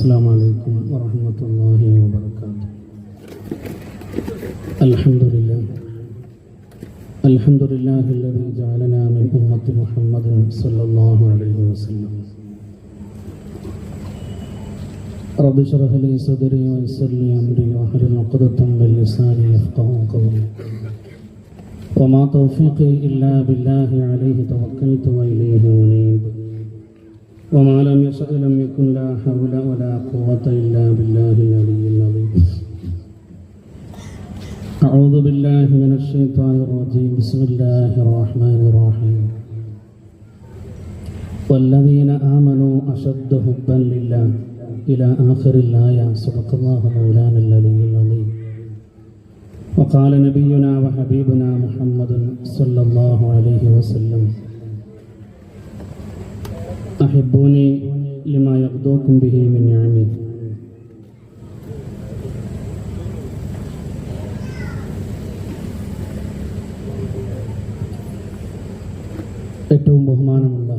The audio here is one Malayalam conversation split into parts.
السلام عليكم ورحمة الله وبركاته. الحمد لله. الحمد لله الذي جعلنا من أمة محمد صلى الله عليه وسلم. رب اشرح لي صدري ويسر لي أمري واحلل عقدة من لساني يفقه قولي. وما توفيقي إلا بالله عليه توكلت وإليه أنيب. وما لم يسأ لم يكن لا حول ولا قوة إلا بالله العلي العظيم أعوذ بالله من الشيطان الرجيم بسم الله الرحمن الرحيم والذين آمنوا أشد حبا لله إلى آخر الآية صدق الله مولانا العلي العظيم وقال نبينا وحبيبنا محمد صلى الله عليه وسلم تستحبوني ലിമാ യഖ്ദൂക്കും ബിഹി من നിഅമി ഏറ്റവും ബഹുമാനമുള്ള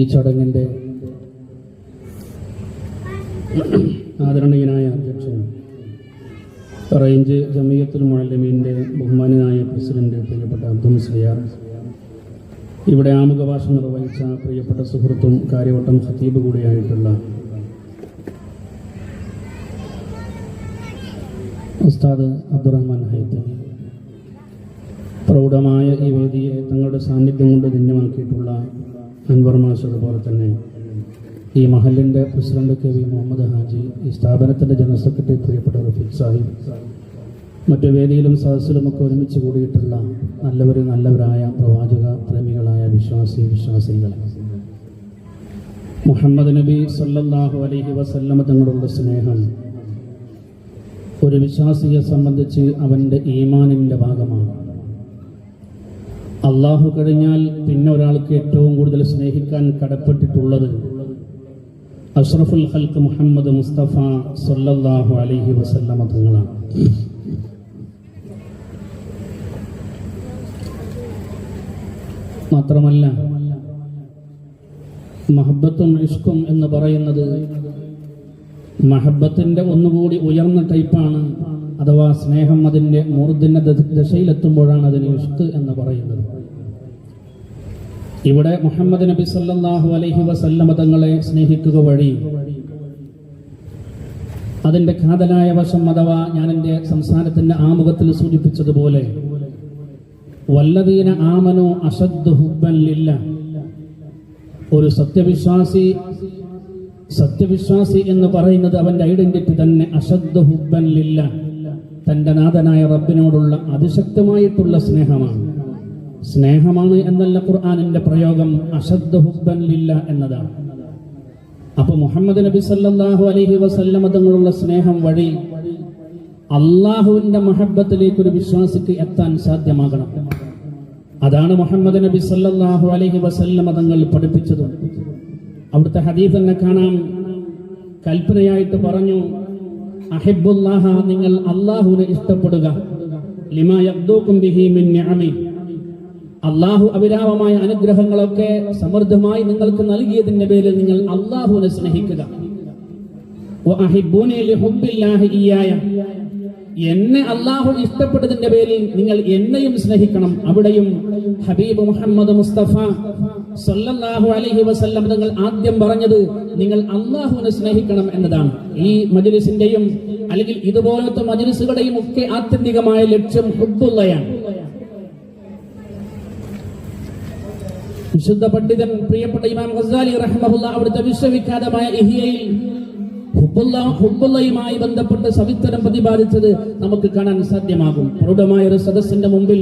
ഈ ചടങ്ങിന്റെ ആദരണീയനായ അധ്യക്ഷൻ റേഞ്ച് ജമീയത്തുൽ മുഴലമീന്റെ ബഹുമാനനായ പ്രസിഡന്റ് പ്രിയപ്പെട്ട അബ്ദുൽ മുസ്ലിയാർ. ഇവിടെ ആമുഖഭാഷ നിർവഹിച്ച പ്രിയപ്പെട്ട സുഹൃത്തും കാര്യവട്ടം ഖത്തീബ് കൂടിയായിട്ടുള്ള ഉസ്താദ് അബ്ദുറഹ്മാൻ ഹൈത്തമി പ്രൗഢമായ ഈ വേദിയെ തങ്ങളുടെ സാന്നിധ്യം കൊണ്ട് ധന്യമാക്കിയിട്ടുള്ള അൻവർ മാഷ് അതുപോലെ തന്നെ ഈ മഹലിന്റെ president K V Muhammad Haji ഈ സ്ഥാപനത്തിന്റെ ജനറൽ സെക്രട്ടറി പ്രിയപ്പെട്ട റഫീഖ് സാഹിബ് മറ്റു വേദിയിലും സദസ്സിലും ഒക്കെ ഒരുമിച്ച് കൂടിയിട്ടുള്ള നല്ലവർ നല്ലവരായ പ്രവാചക പ്രേമികളായ വിശ്വാസി വിശ്വാസികളെ. മുഹമ്മദ് നബി സല്ലാഹു അലൈഹി വസല്ലമ തങ്ങളുടെ സ്നേഹം ഒരു വിശ്വാസിയെ സംബന്ധിച്ച് അവന്റെ ഈമാനിന്റെ ഭാഗമാണ്. അള്ളാഹു കഴിഞ്ഞാൽ പിന്നെ ഒരാൾക്ക് ഏറ്റവും കൂടുതൽ സ്നേഹിക്കാൻ കടപ്പെട്ടിട്ടുള്ളത് അഷ്റഫുൽ ഹൽക്ക് മുഹമ്മദ് മുസ്തഫ സല്ലാഹു അലഹി വസല്ലമ തങ്ങളാണ്. മാത്രമല്ല മഹബത്തും ഇഷ്കും എന്ന് പറയുന്നത് മഹബത്തിന്റെ ഒന്നുകൂടി ഉയർന്ന ടൈപ്പാണ് അഥവാ സ്നേഹം അതിന്റെ മൂർധന്യ ദശയിലെത്തുമ്പോഴാണ് അതിന് ഇഷ്ക് എന്ന് പറയുന്നത്. ഇവിടെ മുഹമ്മദ് നബി സല്ലാഹു അലൈഹി വസല്ലമ തങ്ങളെ സ്നേഹിക്കുക വഴി അതിന്റെ കാതലായ വശം അഥവാ ഞാൻ എന്റെ സംസാരത്തിന്റെ ആമുഖത്തിൽ സൂചിപ്പിച്ചതുപോലെ വല്ലതീന ആമനോ അസദ് ഹുബൻ ലില്ല. ഒരു സത്യവിശ്വാസി സത്യവിശ്വാസി എന്ന് പറയുന്നത് അവന്റെ ഐഡന്റിറ്റി തന്നെ അസദ് ഹുബൻ ലില്ല. തന്റെ നാഥനായ റബ്ബിനോടുള്ള അതിശക്തമായിട്ടുള്ള സ്നേഹമാണ്. സ്നേഹമാണ് എന്നല്ല ഖുർആാനിന്റെ പ്രയോഗം അസദ് ഹുബൻ ലില്ല എന്നതാണ്. അപ്പൊ മുഹമ്മദ് നബി സല്ലാഹു അലഹി വസല്ലമ തങ്ങളുള്ള സ്നേഹം വഴി അള്ളാഹുവിന്റെ മഹബത്തിലേക്ക് ഒരു വിശ്വാസിക്ക് എത്താൻ സാധ്യമാകണം. അതാണ് മുഹമ്മദ് നബി സല്ലാഹു അലഹി വസല്ലമ തങ്ങൾ പഠിപ്പിച്ചത്. അവിടുത്തെ ഹദീഫ് തന്നെ കാണാം. കൽപ്പനയായിട്ട് പറഞ്ഞു അഹിബുല്ലാഹ നിങ്ങൾ അള്ളാഹുവിനെ ഇഷ്ടപ്പെടുക. അള്ളാഹു അവിരാമമായ അനുഗ്രഹങ്ങളൊക്കെ സമൃദ്ധമായി നിങ്ങൾക്ക് നൽകിയതിന്റെ പേരിൽ നിങ്ങൾ അള്ളാഹുവിനെ സ്നേഹിക്കുക. എന്നെ അള്ളാഹു ഇഷ്ടപ്പെട്ടതിന്റെ പേരിൽ നിങ്ങൾ എന്നെയും സ്നേഹിക്കണം. അവിടെയും ഹബീബ് മുഹമ്മദ് മുസ്തഫ സല്ലല്ലാഹു അലൈഹി വസല്ലം തങ്ങൾ ആദ്യം പറഞ്ഞത് നിങ്ങൾ അള്ളാഹുവിനെ സ്നേഹിക്കണം എന്നതാണ്. ഈ മജുലിസിന്റെയും അല്ലെങ്കിൽ ഇതുപോലത്തെ മജുലിസുകളുടെയും ഒക്കെ ആത്യന്തികമായ ലക്ഷ്യം ഹുബുള്ളയാണ് വിശുദ്ധ പണ്ഡിതൻ പ്രിയപ്പെട്ട ഇമാം ഖസാലി റഹ്മഹുല്ല അവിടുത്തെ വിശ്വവിഖ്യാതമായ ഇഹിയയിൽ ഹുബ്ബുള്ള ഹുബ്ബുള്ളയുമായി ബന്ധപ്പെട്ട് സവിത്തരം പ്രതിപാദിച്ചത് നമുക്ക് കാണാൻ സാധ്യമാകും. പ്രൗഢമായ ഒരു സദസ്സിന്റെ മുമ്പിൽ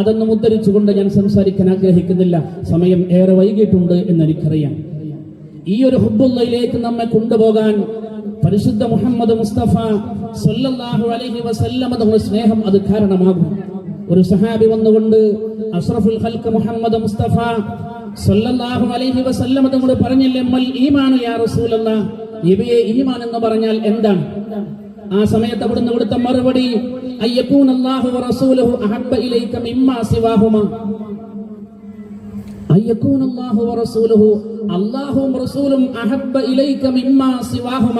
അതൊന്നും ഉദ്ധരിച്ചുകൊണ്ട് ഞാൻ സംസാരിക്കാൻ ആഗ്രഹിക്കുന്നില്ല. സമയം ഏറെ വൈകിട്ടുണ്ട് എന്നെനിക്കറിയാം. ഈ ഒരു ഹുബുള്ളയിലേക്ക് നമ്മെ കൊണ്ടുപോകാൻ പരിശുദ്ധ മുഹമ്മദ് മുസ്തഫ സല്ലല്ലാഹു അലൈഹി തങ്ങളുടെ സ്നേഹം അത് കാരണമാകും. ഒരു സഹാബി വന്നുകൊണ്ട് അഷ്റഫുൽ ഹൽക്ക് മുഹമ്മദ് മുസ്തഫ സല്ലല്ലാഹു അലൈഹി തങ്ങൾ പറഞ്ഞില്ലേ മൽ ഈമാൻ യാ റസൂലല്ലാഹ് നബിയെ ഈമാൻ എന്ന് പറഞ്ഞാൽ എന്താണ്? ആ സമയത്ത് അവിടുന്ന് കൊടുത്ത മറുപടി ഇലൈക മിമ്മാ സിവാഹുമ.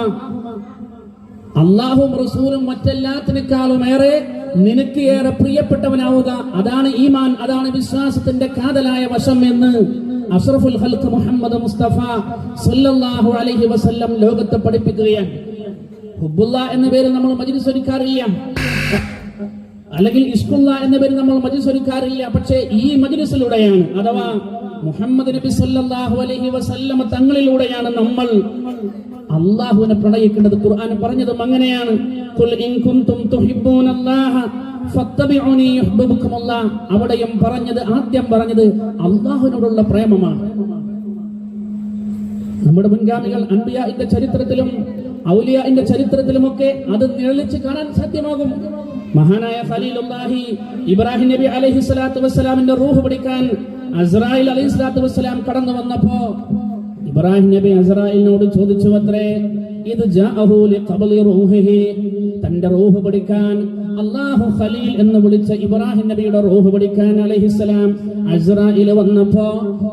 അല്ലാഹു മിമ്മാ മറ്റെല്ലാത്തിനേക്കാളും ഏറെ നിനക്ക് ഏറെ പ്രിയപ്പെട്ടവനാവുക. അതാണ് ഈമാൻ അതാണ് വിശ്വാസത്തിന്റെ കാതലായ വശം എന്ന് അഷ്റഫുൽ ഹൽക്ക് മുഹമ്മദ് മുസ്തഫ സല്ലല്ലാഹു അലൈഹി വസല്ലം ലോകത്തെ പഠിപ്പിക്കുകയാണ്. ഹുബുല്ല എന്ന പേര് നമ്മൾ മജ്ലിസ് ഒരുക്കാറില്ല. അല്ലെങ്കിൽ ഇഷ്കുല്ല എന്ന പേര് നമ്മൾ മജ്ലിസ് ഒരുക്കാറില്ല. പക്ഷേ ഈ മജ്ലിസിലൂടെയാണ് അഥവാ മുഹമ്മദ് നബി സല്ലല്ലാഹു അലൈഹി വസല്ലമ തങ്ങളിലൂടെയാണ് നമ്മൾ അള്ളാഹുവിനെ പ്രണയിക്കേണ്ടത്. ഖുർആൻ പറഞ്ഞതും അങ്ങനെയാണ്. ഖുൽ ഇൻ കുൻതും തുഹിബ്ബൂനല്ലാഹ അവിടെയും പറഞ്ഞത് ആദ്യം പറഞ്ഞത് അള്ളാഹുവിനോടുള്ള പ്രേമമാണ്. നമ്മുടെ മുൻഗാമികൾ അൻബിയാന്റെ ചരിത്രത്തിലും ഔലിയാന്റെ ചരിത്രത്തിലുമൊക്കെ അത് നിഴലിച്ച് കാണാൻ സാധ്യമാകും. മഹാനായ ഖലീലുല്ലാഹി ഇബ്രാഹിം നബി അലൈഹി സ്വലാത്തു വസ്സലാമിന്റെ റൂഹ് പിടിക്കാൻ അസ്രായിൽ അലൈഹി സ്വലാത്തു വസ്സലാം കടന്നു വന്നപ്പോ ഇബ്രാഹിം നബി അസ്രായിലിനോട് ചോദിച്ചു അത്രേ ഇത് ജാഅഹു തന്റെ റൂഹ് പിടിക്കാൻ അള്ളാഹു ഖലീൽ എന്ന് വിളിച്ച ഇബ്രാഹിം നബിയുടെ റൂഹ് പിടിക്കാൻ അലഹിസ്സലാം അസ്രായിൽ വന്നപ്പോ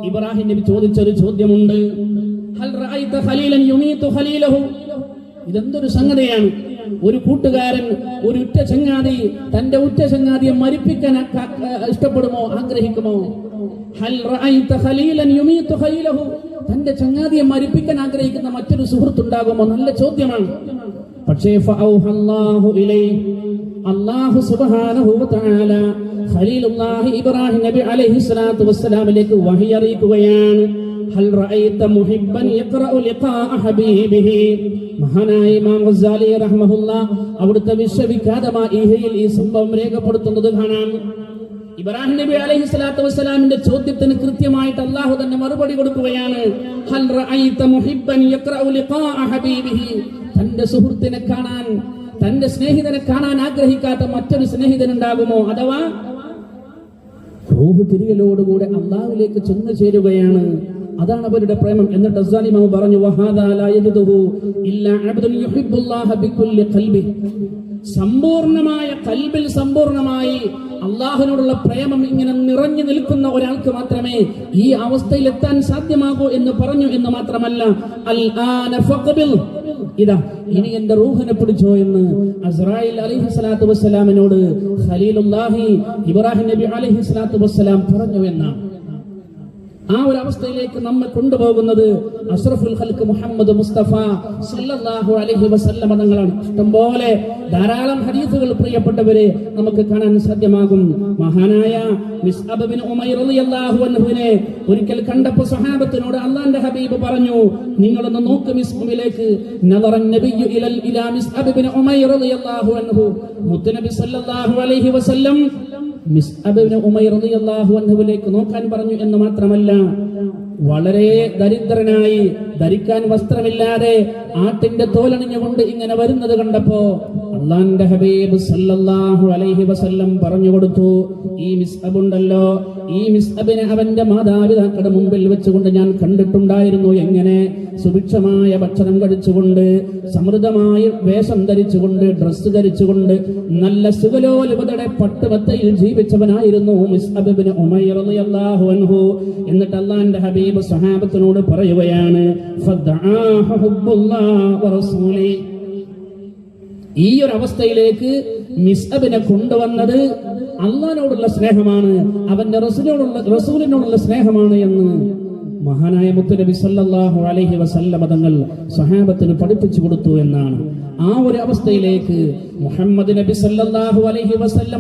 ഇബ്രാഹിം നബി ചോദിച്ചൊരു ചോദ്യമുണ്ട്. ഇതെന്തൊരു സംഗതിയാണ്? ഒരു കൂട്ടുകാരൻ ഒരു ഉറ്റ ചങ്ങാതി തന്റെ ഉറ്റ ചങ്ങാതിയെ മരിപ്പിക്കാൻ ഇഷ്ടപ്പെടുമോ ആഗ്രഹിക്കുമോ? തന്റെ ചങ്ങാതിയെ മരിപ്പിക്കാൻ ആഗ്രഹിക്കുന്ന മറ്റൊരു സുഹൃത്തുണ്ടാകുമോ? നല്ല ചോദ്യമാണ്. പക്ഷേ അള്ളാഹു അല്ലാഹു തആല ഖലീലുല്ലാഹി ഇബ്രാഹിം നബി അലൈഹി സ്വലാത്തു വസ്സലാമിലേക്ക് വഹി അറിയിക്കുകയാണ്. ഹൽ റഅയ്ത മുഹിബ്ബൻ യഖറഉ ലിഖാ ഹബീബിഹി. മഹാനായ ഇമാം ഗസാലി റഹ്മഹുല്ല അവിടുത്തെ വിശ്വവിഖ്യാതമായ ഈഹയിൽ ഈ സംഭവം രേഖപ്പെടുത്തുന്നത് കാണാം. ഇബ്രാഹിം നബി അലൈഹി സ്വലാത്തു വസ്സലാമിന്റെ ചോദ്യത്തിന് കൃത്യമായിട്ട് അള്ളാഹു തന്നെ മറുപടി കൊടുക്കുകയാണ്. ഹൽ റഅയ്ത മുഹിബ്ബൻ യഖറഉ ലിഖാ ഹബീബിഹി. തന്റെ സുഹൃത്തിനെ കാണാൻ തന്റെ സ്നേഹിതനെ കാണാൻ ആഗ്രഹിക്കാത്ത മറ്റൊരു സ്നേഹിതൻ ഉണ്ടാകുമോ അഥവാ റൂഹ് തിരികലോടുകൂടെ അള്ളാഹുലേക്ക് ചെന്നു ചേരുകയാണ്. അതാണ് അവരുടെ പ്രേമം. എന്നിട്ട് അസ്സാലിമാവ് പറഞ്ഞു സമ്പൂർണമായ കൽബിൽ സമ്പൂർണമായി അള്ളാഹുവിനോടുള്ള പ്രേമം ഇങ്ങനെ നിറഞ്ഞു നിൽക്കുന്ന ഒരാൾക്ക് മാത്രമേ ഈ അവസ്ഥയിൽ എത്താൻ സാധ്യമാകൂ എന്ന് പറഞ്ഞു എന്ന് മാത്രമല്ല അൽ ഇതാ ഇനി എന്റെ റൂഹിനെ പിടിച്ചോ എന്ന് അസ്രായിൽ അലിഹി സ്വലാത്തു വസ്സലാമിനോട് ഖലീലുല്ലാഹി ഇബ്രാഹിം നബി അലൈഹി സ്വലാത്തു വസ്സലാം പറഞ്ഞു എന്നാണ്. ആ ഒരു അവസ്ഥയിലേക്ക് നമ്മെ കൊണ്ടുപോകുന്നത് അഷ്റഫുൽ ഖൽക്ക് മുഹമ്മദ് മുസ്തഫ സല്ലല്ലാഹു അലൈഹി വസല്ലമ തങ്ങളാണ്. ഇഷ്ടംപോലെ ധാരാളം ഹദീസുകൾ പ്രിയപ്പെട്ടവരെ നമുക്ക് കാണാൻ സാധ്യമാകും. മഹാനായ മിസ്അബ് ബിൻ ഉമൈർ റളിയല്ലാഹു അൻഹുവിനെ ഒരിക്കൽ കണ്ടപ്പോൾ സഹാബത്തിനോട് അള്ളാന്റെ ഹബീബ് പറഞ്ഞു നിങ്ങൾ ഒന്ന് നോക്ക് മിസ്അബിലേക്ക്. നദറൻ നബിയ്യു ഇലൽ ഇലാ മിസ്അബ് ബിൻ ഉമൈർ റളിയല്ലാഹു അൻഹു. മുത്തുനബി സല്ലല്ലാഹു അലൈഹി വസല്ലം മിസ്അബിന് ഉമൈർ റളിയല്ലാഹു അൻഹുവിലേക്ക് നോക്കാൻ പറഞ്ഞു എന്ന് മാത്രമല്ല വളരെ ദരിദ്രനായി ധരിക്കാൻ വസ്ത്രമില്ലാതെ ആട്ടിന്റെ തോലണിഞ്ഞുകൊണ്ട് ഇങ്ങനെ വരുന്നത് കണ്ടപ്പോ അള്ളാന്റെ ഹബീബ് സല്ലല്ലാഹു അലൈഹി വസല്ലം പറഞ്ഞു കൊടുത്തു ഈ മിസ്അബ് ഉണ്ടല്ലോ ഈ മിസ്അബിനെ അവന്റെ മാതാപിതാക്കളുടെ മുമ്പിൽ വെച്ചുകൊണ്ട് ഞാൻ കണ്ടിട്ടുണ്ടായിരുന്നു എങ്ങനെ? സുഭിക്ഷമായ ഭക്ഷണം കഴിച്ചുകൊണ്ട് സമൃദ്ധമായ വേഷം ധരിച്ചുകൊണ്ട് ഡ്രസ്സ് ധരിച്ചുകൊണ്ട് നല്ല സുഖലോലുപതയുടെ പട്ടുവത്തയിൽ ജീവിച്ചവനായിരുന്നു മിസ്അബിന് അൻഹു. എന്നിട്ട് അള്ളാന്റെ ഹബീബ് സഹാബത്തിനോട് പറയുകയാണ് ഈ ഒരു അവസ്ഥയിലേക്ക് മിസ്അബിനെ കൊണ്ടുവന്നത് അള്ളഹാനോടുള്ള സ്നേഹമാണ് അവന്റെ റസൂലിനോടുള്ള റസൂലിനോടുള്ള സ്നേഹമാണ് എന്ന് മഹാനായ മുത്തുനബി സല്ലല്ലാഹു അലൈഹി വസല്ലമ തങ്ങൾ സഹാബത്തിന് പഠിപ്പിച്ചു കൊടുത്തു എന്നാണ്. ആ ഒരു അവസ്ഥയിലേക്ക് മുഹമ്മദ് നബി സല്ലല്ലാഹു അലൈഹി വസല്ല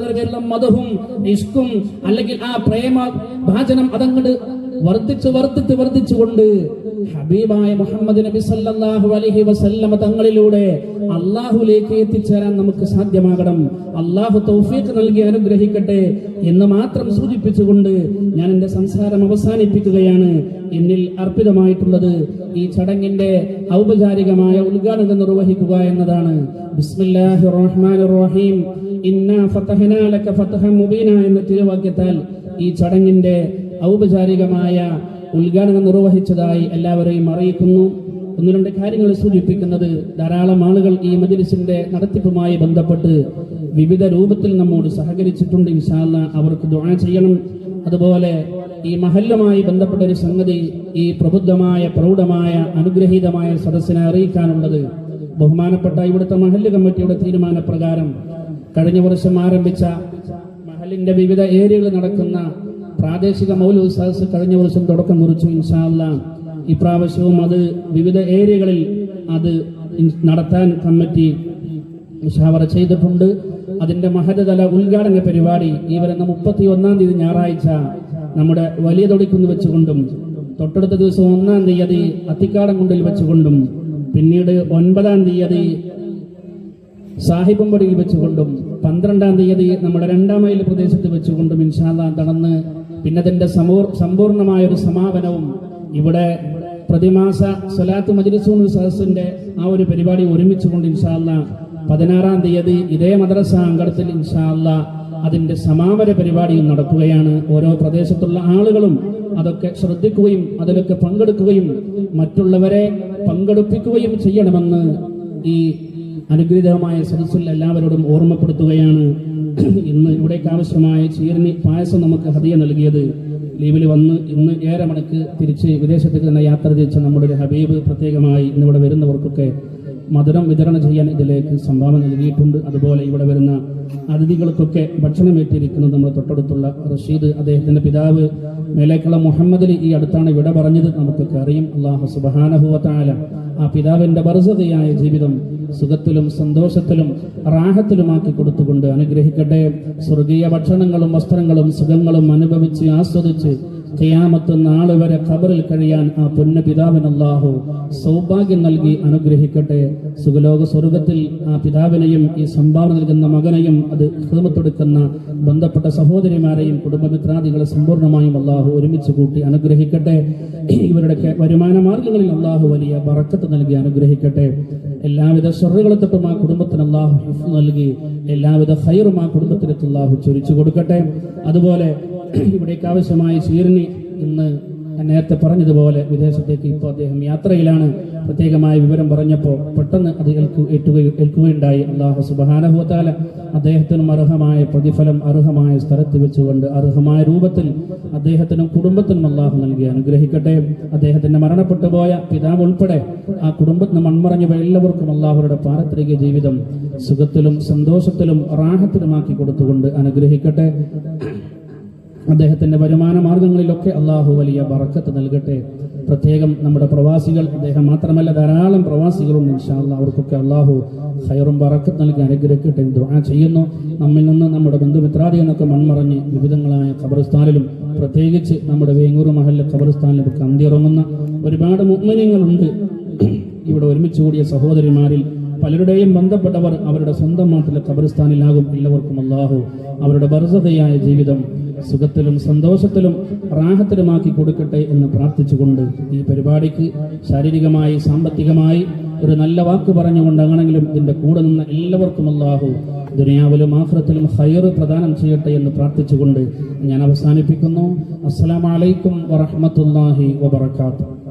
മതവും ഇഷ്കും അല്ലെങ്കിൽ ആ പ്രേമ ഭാചനം അതങ്ങട് വർദ്ധിച്ചു വർദ്ധിച്ച് വർദ്ധിച്ചുകൊണ്ട് ഹബീബായ മുഹമ്മദ് നബി സല്ലല്ലാഹു അലൈഹി വസല്ലമ തങ്ങളിലൂടെ അള്ളാഹുലേക്ക് എത്തിച്ചേരാൻ നമുക്ക് സാധ്യമാകണം. അള്ളാഹു തൗഫീഖ് നൽകി അനുഗ്രഹിക്കട്ടെ എന്ന് മാത്രം സൂചിപ്പിച്ചുകൊണ്ട് ഞാൻ എന്റെ സംസാരം അവസാനിപ്പിക്കുകയാണ്. എന്നിൽ അർപ്പിതമായിട്ടുള്ളത് ഈ ചടങ്ങിന്റെ ഔപചാരികമായ ഉദ്ഘാടനം നിർവഹിക്കുക എന്നതാണ്. ബിസ്മില്ലാഹിർ റഹ്മാനിർ റഹീം. ഇന്നാ ഫതഹ്നാ ലക ഫതഹ മുബീന എന്ന തിരുവാക്യത്താൽ ഈ ചടങ്ങിന്റെ ഔപചാരികമായ ഉദ്ഘാടനം നിർവഹിച്ചതായി എല്ലാവരെയും അറിയിക്കുന്നു. ഒന്ന് രണ്ട് കാര്യങ്ങൾ സൂചിപ്പിക്കുന്നത് ധാരാളം ആളുകൾ ഈ മജിലിസിന്റെ നടത്തിപ്പുമായി ബന്ധപ്പെട്ട് വിവിധ രൂപത്തിൽ നമ്മോട് സഹകരിച്ചിട്ടുണ്ട്. ഇൻഷാല്ല അവർക്ക് ദുആ ചെയ്യണം. അതുപോലെ ഈ മഹല്ലുമായി ബന്ധപ്പെട്ട ഒരു സംഗതി ഈ പ്രബുദ്ധമായ പ്രൗഢമായ അനുഗ്രഹീതമായ സദസ്സിനെ അറിയിക്കാനുള്ളത് ബഹുമാനപ്പെട്ട ഇവിടുത്തെ മഹല്ല് കമ്മിറ്റിയുടെ തീരുമാനപ്രകാരം കഴിഞ്ഞ വർഷം ആരംഭിച്ച മഹലിന്റെ വിവിധ ഏരിയകളിൽ നടക്കുന്ന പ്രാദേശിക മൗലൂദ് സദസ് കഴിഞ്ഞ വർഷം തുടക്കം കുറിച്ചു ഇൻഷാല്ല ഇപ്രാവശ്യവും അത് വിവിധ ഏരിയകളിൽ അത് നടത്താൻ കമ്മിറ്റി ഉഷാവറ ചെയ്തിട്ടുണ്ട്. അതിന്റെ മഹതതല ഉദ്ഘാടന പരിപാടി ഈ വരുന്ന മുപ്പത്തി ഒന്നാം തീയതി ഞായറാഴ്ച നമ്മുടെ വലിയ തൊടിക്കുന്ന് വെച്ചുകൊണ്ടും തൊട്ടടുത്ത ദിവസം ഒന്നാം തീയതി അത്തിക്കാടൻകുണ്ടിൽ വെച്ചുകൊണ്ടും പിന്നീട് ഒൻപതാം തീയതി സാഹിബമ്പടിയിൽ വെച്ചുകൊണ്ടും പന്ത്രണ്ടാം തീയതി നമ്മുടെ രണ്ടാം മൈൽ പ്രദേശത്ത് വെച്ചുകൊണ്ടും ഇൻഷാല്ല നടന്ന് പിന്നെ അതിന്റെ സമൂർ- സമ്പൂർണമായ ഒരു സമാപനവും ഇവിടെ പ്രതിമാസ സ്വലാത്ത് മജ്ലിസൂൺ സദസ്സിന്റെ ആ ഒരു പരിപാടി ഒരുമിച്ചുകൊണ്ട് ഇൻഷാല്ല പതിനാറാം തീയതി ഇതേ മദ്രസ അങ്കണത്തിൽ ഇൻഷാല്ല അതിന്റെ സമാപന പരിപാടിയും നടക്കുകയാണ്. ഓരോ പ്രദേശത്തുള്ള ആളുകളും അതൊക്കെ ശ്രദ്ധിക്കുകയും അതിലൊക്കെ പങ്കെടുക്കുകയും മറ്റുള്ളവരെ പങ്കെടുപ്പിക്കുകയും ചെയ്യണമെന്ന് ഈ അനുഗ്രഹീതമായ സദസ്സിൽ എല്ലാവരോടും ഓർമ്മപ്പെടുത്തുകയാണ്. ഇന്ന് ഇവിടേക്ക് ആവശ്യമായ ചീരണി പായസം നമുക്ക് ഹദിയ നൽകിയത്. ലീവിൽ വന്ന് ഇന്ന് ഏറെ മണിക്ക് തിരിച്ച് വിദേശത്തേക്ക് തന്നെ യാത്ര തിരിച്ച നമ്മുടെ ഒരു ഹബീബ് പ്രത്യേകമായി ഇന്നിവിടെ വരുന്നവർക്കൊക്കെ മധുരം വിതരണം ചെയ്യാൻ ഇതിലേക്ക് സംഭാവന നൽകിയിട്ടുണ്ട്. അതുപോലെ ഇവിടെ വരുന്ന അതിഥികൾക്കൊക്കെ ഭക്ഷണം ഏറ്റിരിക്കുന്നത് നമ്മുടെ തൊട്ടടുത്തുള്ള റഷീദ് അദ്ദേഹത്തിന്റെ പിതാവ് മേലേക്കുള്ള മുഹമ്മദിൽ ഈ അടുത്താണ് വിട പറഞ്ഞത്. നമുക്കൊക്കെ അറിയും. അള്ളാഹു സുബാനഹുവത്താല ആ പിതാവിന്റെ വർസതയായ ജീവിതം സുഖത്തിലും സന്തോഷത്തിലും റാഹത്തിലുമാക്കി കൊടുത്തുകൊണ്ട് അനുഗ്രഹിക്കട്ടെ. സ്വർഗീയ ഭക്ഷണങ്ങളും വസ്ത്രങ്ങളും സുഖങ്ങളും അനുഭവിച്ച് ആസ്വദിച്ച് ഖിയാമത്ത് നാൾ വരെ ഖബറിൽ കഴിയാൻ ആ പുണ്യ പിതാവിന് അല്ലാഹു സൗഭാഗ്യം നൽകി അനുഗ്രഹിക്കട്ടെ. സുഖലോക സ്വർഗത്തിൽ ആ പിതാവിനെയും ഈ സംഭാവന നൽകുന്ന മകനെയും അത് ഹൃദമത്തെടുക്കുന്ന ബന്ധപ്പെട്ട സഹോദരിമാരെയും കുടുംബമിത്രാദികളെ സമ്പൂർണമായും അള്ളാഹു ഒരുമിച്ച് കൂട്ടി അനുഗ്രഹിക്കട്ടെ. ഇവരുടെ വരുമാന മാർഗങ്ങളിൽ അള്ളാഹു വലിയ ബറക്കത്ത് നൽകി അനുഗ്രഹിക്കട്ടെ. എല്ലാവിധ ഷറുകളെ തൊട്ടും ആ കുടുംബത്തിന് അള്ളാഹു നൽകി. എല്ലാവിധ ഹൈറും ആ കുടുംബത്തിനെത്തുള്ള അള്ളാഹു ചൊരിച്ചു കൊടുക്കട്ടെ. അതുപോലെ ഇവിടേക്ക് ആവശ്യമായ ചീർണി ഇന്ന് നേരത്തെ പറഞ്ഞതുപോലെ വിദേശത്തേക്ക് ഇപ്പോൾ അദ്ദേഹം യാത്രയിലാണ്. പ്രത്യേകമായ വിവരം പറഞ്ഞപ്പോൾ പെട്ടെന്ന് അത് ഏൽക്കു ഏറ്റുകയും ഏൽക്കുകയുണ്ടായി. അള്ളാഹു സുബാനഹുത്താല അദ്ദേഹത്തിനും അർഹമായ പ്രതിഫലം അർഹമായ സ്ഥലത്ത് വെച്ചുകൊണ്ട് അർഹമായ രൂപത്തിൽ അദ്ദേഹത്തിനും കുടുംബത്തിനും അള്ളാഹു നൽകി അനുഗ്രഹിക്കട്ടെ. അദ്ദേഹത്തിന്റെ മരണപ്പെട്ടു പോയ പിതാവ് ഉൾപ്പെടെ ആ കുടുംബത്തിന് മൺമറഞ്ഞു എല്ലാവർക്കും അള്ളാഹുരുടെ പാരത്രിക ജീവിതം സുഖത്തിലും സന്തോഷത്തിലും റാഹത്തിലുമാക്കി കൊടുത്തുകൊണ്ട് അനുഗ്രഹിക്കട്ടെ. അദ്ദേഹത്തിന്റെ വരുമാന മാർഗങ്ങളിലൊക്കെ അള്ളാഹു വലിയ ബറക്കത്ത് നൽകട്ടെ. പ്രത്യേകം നമ്മുടെ പ്രവാസികൾ അദ്ദേഹം മാത്രമല്ല ധാരാളം പ്രവാസികളുണ്ട് ഇൻഷാല്ല അവർക്കൊക്കെ അള്ളാഹു ഹൈറും ബറക്കത്ത് നൽകി അനുഗ്രഹിക്കട്ടെ ദുആ ചെയ്യുന്നു. നമ്മിൽ നിന്ന് നമ്മുടെ ബന്ധുമിത്രാദികളൊക്കെ മൺമറഞ്ഞ് വിവിധങ്ങളായ ഖബർസ്ഥാനിലും പ്രത്യേകിച്ച് നമ്മുടെ വേങ്ങൂർ മഹലിലെ ഖബർസ്ഥാനിലൊക്കെ ഒക്കെ അന്തിയിറങ്ങുന്ന ഒരുപാട് മുഗ്മനങ്ങളുണ്ട് ഇവിടെ ഒരുമിച്ച് കൂടിയ സഹോദരിമാരിൽ പലരുടെയും ബന്ധപ്പെട്ടവർ അവരുടെ സ്വന്തം നാട്ടിലെ ഖബർസ്ഥാനിലാകും. എല്ലാവർക്കും അള്ളാഹു അവരുടെ ബർസതയായ ജീവിതം സുഖത്തിലും സന്തോഷത്തിലും റാഹത്തിലുമാക്കി കൊടുക്കട്ടെ എന്ന് പ്രാർത്ഥിച്ചുകൊണ്ട് ഈ പരിപാടിക്ക് ശാരീരികമായി സാമ്പത്തികമായി ഒരു നല്ല വാക്ക് പറഞ്ഞുകൊണ്ട് അങ്ങനെങ്കിലും ഇതിന്റെ കൂടെ നിന്ന് എല്ലാവർക്കും അല്ലാഹു ദുനിയാവിലും ആഫ്രത്തിലും ഹയർ പ്രദാനം ചെയ്യട്ടെ എന്ന് പ്രാർത്ഥിച്ചുകൊണ്ട് ഞാൻ അവസാനിപ്പിക്കുന്നു. അസ്സലാമലൈക്കും വറഹമത്തല്ലാഹി വബർക്കാത്തു